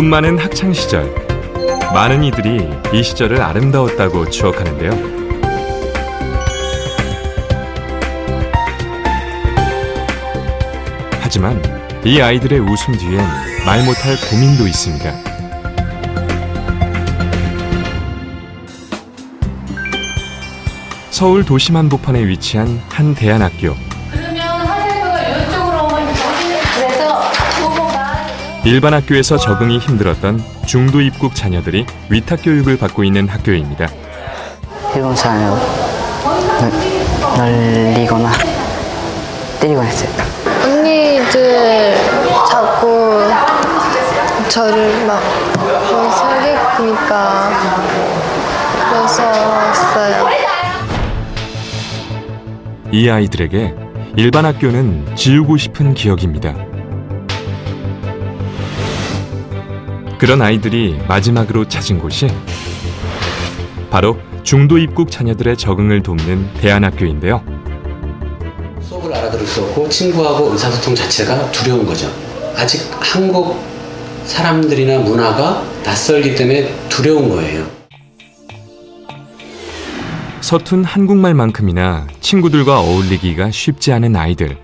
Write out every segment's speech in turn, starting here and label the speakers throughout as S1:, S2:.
S1: 꿈 많은 학창 시절. 많은 이들이 이 시절을 아름다웠다고 추억하는데요. 하지만 이 아이들의 웃음 뒤엔 말 못할 고민도 있습니다. 서울 도심 한복판에 위치한 한 대안학교. 일반 학교에서 적응이 힘들었던 중도 입국 자녀들이 위탁 교육을 받고 있는 학교입니다.
S2: 일본 사람을 놀리거나 때리거나 했어요.
S3: 언니들 자꾸 저를 막 사기니까 그래서 왔어요.
S1: 이 아이들에게 일반 학교는 지우고 싶은 기억입니다. 그런 아이들이 마지막으로 찾은 곳이 바로 중도 입국 자녀들의 적응을 돕는 대안학교인데요.
S4: 수업을 알아들을 수 없고 친구하고 의사소통 자체가 두려운 거죠. 아직 한국 사람들이나 문화가 낯설기 때문에 두려운 거예요.
S1: 서툰 한국말만큼이나 친구들과 어울리기가 쉽지 않은 아이들.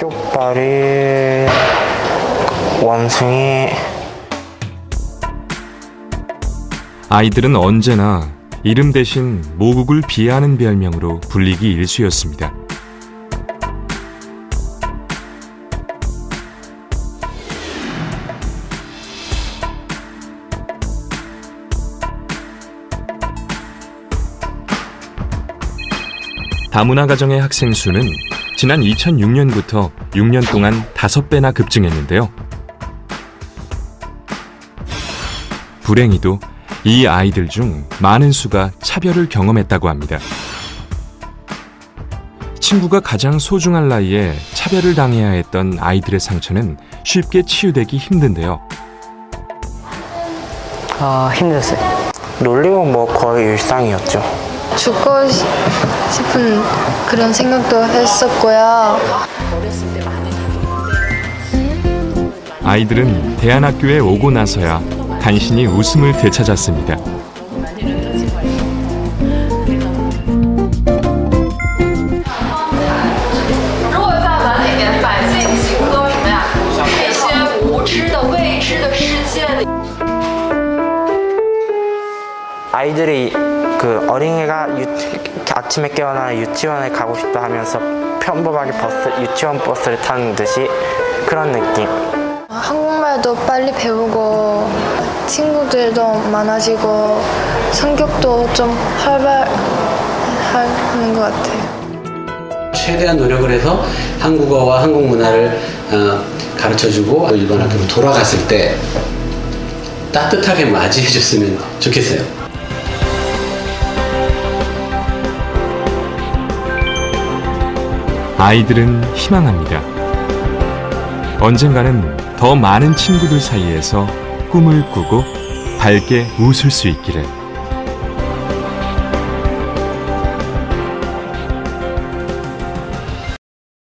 S2: 쪽발이 원숭이
S1: 아이들은 언제나 이름 대신 모국을 비하하는 별명으로 불리기 일쑤였습니다. 다문화 가정의 학생 수는 지난 2006년부터 6년 동안 5배나 급증했는데요. 불행히도 이 아이들 중 많은 수가 차별을 경험했다고 합니다. 친구가 가장 소중한 나이에 차별을 당해야 했던 아이들의 상처는 쉽게 치유되기 힘든데요.
S2: 아 힘들었어요. 놀리고 뭐 거의 일상이었죠.
S3: 죽고 시- 싶은 그런 생각도 했었고요.
S1: 아이들은 대안학교에 오고 나서야 간신히 웃음을 되찾았습니다.
S2: 아이들이 그 어린애가 유, 아침에 깨어나 유치원에 가고 싶다 하면서 평범하게 버스 유치원 버스를 타는 듯이 그런 느낌.
S3: 한국말도 빨리 배우고 친구들도 많아지고 성격도 좀 활발하는 것 같아요.
S4: 최대한 노력을 해서 한국어와 한국 문화를 어, 가르쳐주고 일본 학교로 돌아갔을 때 따뜻하게 맞이해줬으면 좋겠어요.
S1: 아이들은 희망합니다. 언젠가는 더 많은 친구들 사이에서 꿈을 꾸고 밝게 웃을 수 있기를.